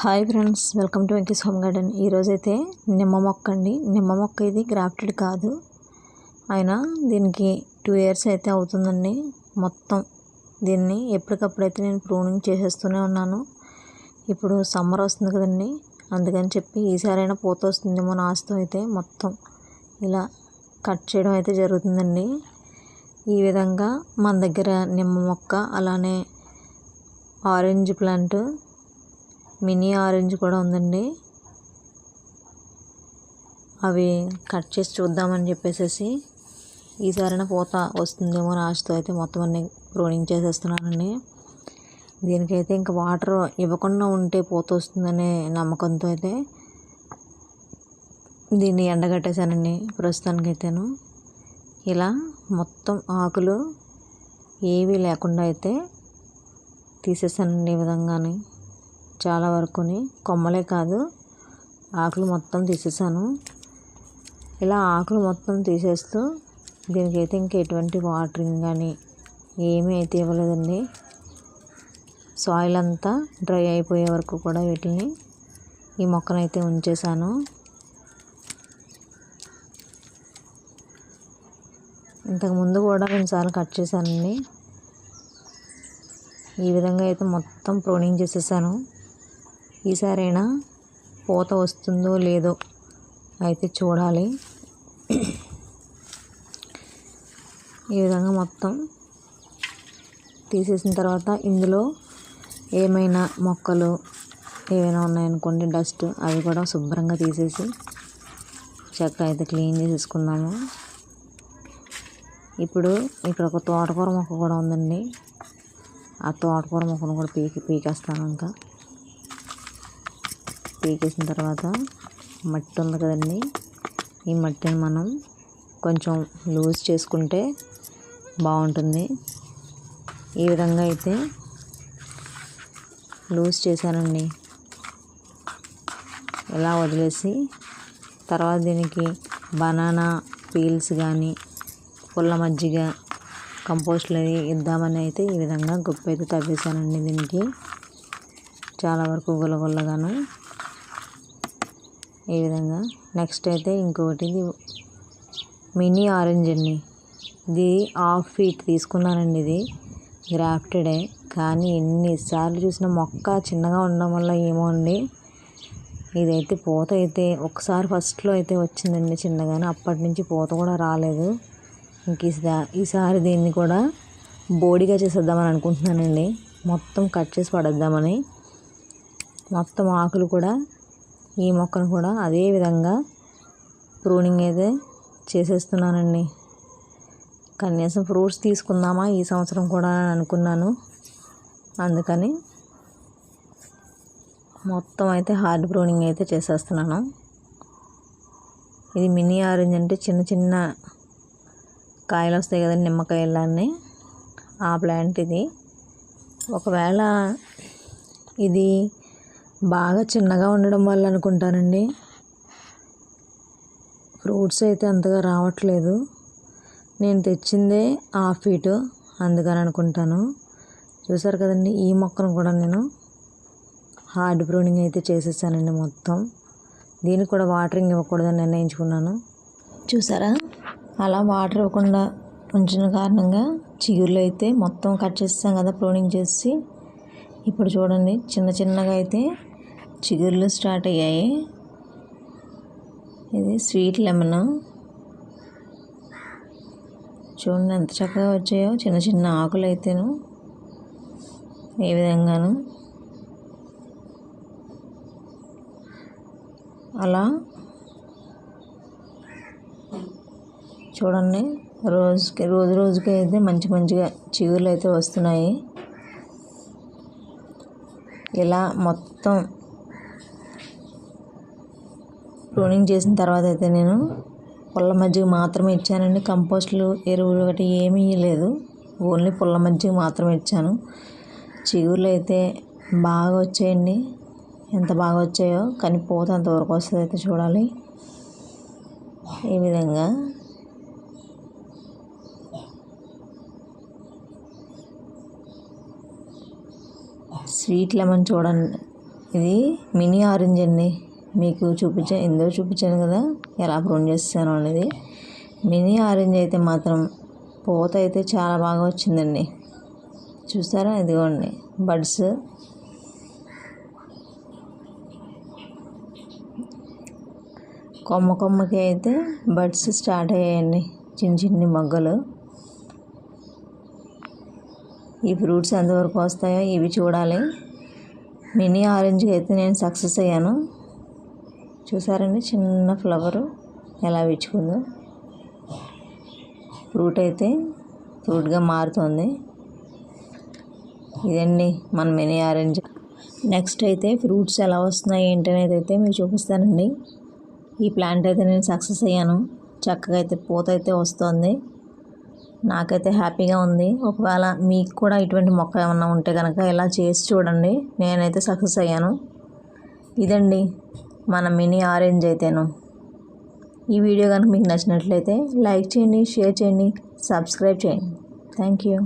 Hi friends welcome to Venky's home garden. ఈరోజైతే నిమ్మ మొక్క అండి. నిమ్మ మొక్క ఇది గ్రాఫ్టెడ్ కాదు. అయినా దీనికి టూ ఇయర్స్ అయితే అవుతుందండి. మొత్తం దీన్ని ఎప్పటికప్పుడైతే నేను ప్రూనింగ్ చేసేస్తూనే ఉన్నాను. ఇప్పుడు సమ్మర్ వస్తుంది కదండి. అందుకని చెప్పి ఈసారైనా పూత వస్తుందేమో నాస్తో అయితే మొత్తం ఇలా కట్ చేయడం అయితే జరుగుతుందండి. ఈ విధంగా మన దగ్గర నిమ్మ మొక్క అలానే ఆరెంజ్ ప్లాంట్ మినీ ఆరెంజ్ కూడా ఉందండి. అవి కట్ చేసి చూద్దామని చెప్పేసి ఈసారైనా పూత వస్తుందేమో అని ఆశతో అయితే మొత్తం అన్ని ప్రోనింగ్ చేసేస్తున్నానండి. దీనికైతే ఇంకా వాటర్ ఇవ్వకుండా ఉంటే పూత వస్తుందనే నమ్మకంతో అయితే దీన్ని ఎండగట్టేశానండి ప్రస్తుతానికైతేను. ఇలా మొత్తం ఆకులు ఏవీ లేకుండా అయితే తీసేసానండి ఈ విధంగానే. చాలా వరకుని కొమ్మలే కాదు ఆకులు మొత్తం తీసేసాను ఇలా ఆకులు మొత్తం తీసేస్తూ దీనికైతే ఇంకా ఎటువంటి వాటరింగ్ కానీ ఏమీ అయితే ఇవ్వలేదండి. సాయిల్ అంతా డ్రై అయిపోయే వరకు కూడా వీటిని ఈ మొక్కనైతే ఉంచేసాను ఇంతకుముందు కూడా రెండుసార్లు కట్ చేశానండి. ఈ విధంగా అయితే మొత్తం ప్రోనింగ్ చేసేసాను. ఈసారైనా పూత వస్తుందో లేదో అయితే చూడాలి. ఈ విధంగా మొత్తం తీసేసిన తర్వాత ఇందులో ఏమైనా మొక్కలు ఏమైనా ఉన్నాయనుకోండి డస్ట్ అవి కూడా శుభ్రంగా తీసేసి చక్క అయితే క్లీన్ చేసేసుకున్నాము ఇప్పుడు ఇక్కడ ఒక తోటకూర మొక్క కూడా ఉందండి. ఆ తోటకూర మొక్కను కూడా పీకి పీకేస్తాను ఇంకా. పీకేసిన తర్వాత మట్టి ఉంది కదండి. ఈ మట్టిని మనం కొంచెం లూజ్ చేసుకుంటే బాగుంటుంది. ఈ విధంగా అయితే లూజ్ చేశానండి. ఇలా వదిలేసి తర్వాత దీనికి బనానా పీల్స్ కానీ పుల్ల మజ్జిగ కంపోస్ట్లు అవి ఇద్దామని అయితే ఈ విధంగా గొప్ప అయితే తవ్వేశానండి దీనికి. చాలా వరకు గులగొల్లగాను ఈ విధంగా. నెక్స్ట్ అయితే ఇంకొకటి ఇది మినీ ఆరెంజ్ అండి. ఇది హాఫ్ ఫీట్ తీసుకున్నానండి ఇది. గ్రాఫ్టెడే కానీ ఎన్నిసార్లు చూసిన మొక్క చిన్నగా ఉండడం వల్ల ఏమో అండి. ఇదైతే పూత అయితే ఒకసారి ఫస్ట్లో అయితే వచ్చిందండి చిన్నగానే. అప్పటి నుంచి పూత కూడా రాలేదు. ఇంక ఈసారి దీన్ని కూడా బోడిగా చేసేద్దామని అనుకుంటున్నానండి. మొత్తం కట్ చేసి పడేద్దామని. మొత్తం ఆకులు కూడా ఈ మొక్కను కూడా అదే విధంగా ప్రూనింగ్ అయితే చేసేస్తున్నానండి. కనీసం ఫ్రూట్స్ తీసుకుందామా ఈ సంవత్సరం కూడా అనుకున్నాను. అందుకని మొత్తం అయితే హార్డ్ ప్రూనింగ్ అయితే చేసేస్తున్నాను. ఇది మినీ ఆరెంజ్ అంటే చిన్న చిన్న కాయలు వస్తాయి కదండి నిమ్మకాయలన్నీ. ఆ ప్లాంట్ ఇది. ఒకవేళ ఇది బాగా చిన్నగా ఉండడం వల్ల అనుకుంటానండి. ఫ్రూట్స్ అయితే అంతగా రావట్లేదు. నేను తెచ్చిందే హాఫ్ ఫీటు అందుకని అనుకుంటాను. చూసారు కదండి ఈ మొక్కను కూడా నేను హార్డ్ ప్రూనింగ్ అయితే చేసేసానండి మొత్తం. దీనికి కూడా వాటరింగ్ ఇవ్వకూడదని నిర్ణయించుకున్నాను. చూసారా? అలా వాటర్ ఇవ్వకుండా ఉంచిన కారణంగా చిగుర్లు అయితే మొత్తం కట్ చేస్తాం కదా ప్రూనింగ్ చేసి. ఇప్పుడు చూడండి చిన్న చిన్నగా అయితే చిగుర్లు స్టార్ట్ అయ్యాయి. ఇది స్వీట్ లెమన్. చూడండి ఎంత చక్కగా వచ్చాయో. చిన్న చిన్న ఆకులు అయితేను ఏ విధంగాను. అలా చూడండి. రోజుకి రోజు రోజుకి అయితే మంచి మంచిగా చిగుర్లు అయితే వస్తున్నాయి. ఇలా మొత్తం ప్రూనింగ్ చేసిన తర్వాత అయితే నేను పుల్ల మజ్జిగ మాత్రమే ఇచ్చానండి. కంపోస్ట్లు ఎరువులు ఒకటి ఏమీ ఇవ్వలేదు ఓన్లీ పుల్ల మజ్జిగ మాత్రమే ఇచ్చాను. చిగురులు అయితే బాగా వచ్చాయండి. ఎంత బాగా వచ్చాయో కానీ పోతే అంతవరకు వస్తుంది అయితే చూడాలి. ఈ విధంగా స్వీట్ లెమన్ చూడండి. ఇది మినీ ఆరెంజ్ అండి. మీకు చూపించా ఇందులో చూపించాను కదా? ఎలా ప్రూన్ చేస్తాను అనేది. మినీ ఆరెంజ్ అయితే మాత్రం పూత అయితే చాలా బాగా వచ్చిందండి. చూసారా ఇదిగోండి. బడ్స్. కొమ్మ కొమ్మకి అయితే బడ్స్ స్టార్ట్ అయ్యాయండి. చిన్న చిన్ని మొగ్గలు. ఈ ఫ్రూట్స్ ఎంతవరకు వస్తాయో ఇవి చూడాలి. మినీ ఆరెంజ్కి అయితే నేను సక్సెస్ అయ్యాను. చూసారండి? చిన్న ఫ్లవరు ఎలా విచ్చుకుందో ఫ్రూట్ అయితే ఫ్రూట్గా మారుతుంది. ఇదండి మన మినీ ఆరెంజ్. నెక్స్ట్ అయితే ఫ్రూట్స్ ఎలా వస్తున్నాయి ఏంటి అనేది అయితే మీకు చూపిస్తానండి. ఈ ప్లాంట్ అయితే నేను సక్సెస్ అయ్యాను. చక్కగా అయితే పూత అయితే వస్తుంది. నాకైతే హ్యాపీగా ఉంది. ఒకవేళ మీకు కూడా ఇటువంటి మొక్క ఏమన్నా ఉంటే కనుక ఇలా చేసి చూడండి. నేనైతే సక్సెస్ అయ్యాను. ఇదండి మన మినీ ఆరెంజ్ అయితేను. ఈ వీడియో కనుక మీకు నచ్చినట్లయితే లైక్ చేయండి షేర్ చేయండి సబ్స్క్రైబ్ చేయండి. Thank you.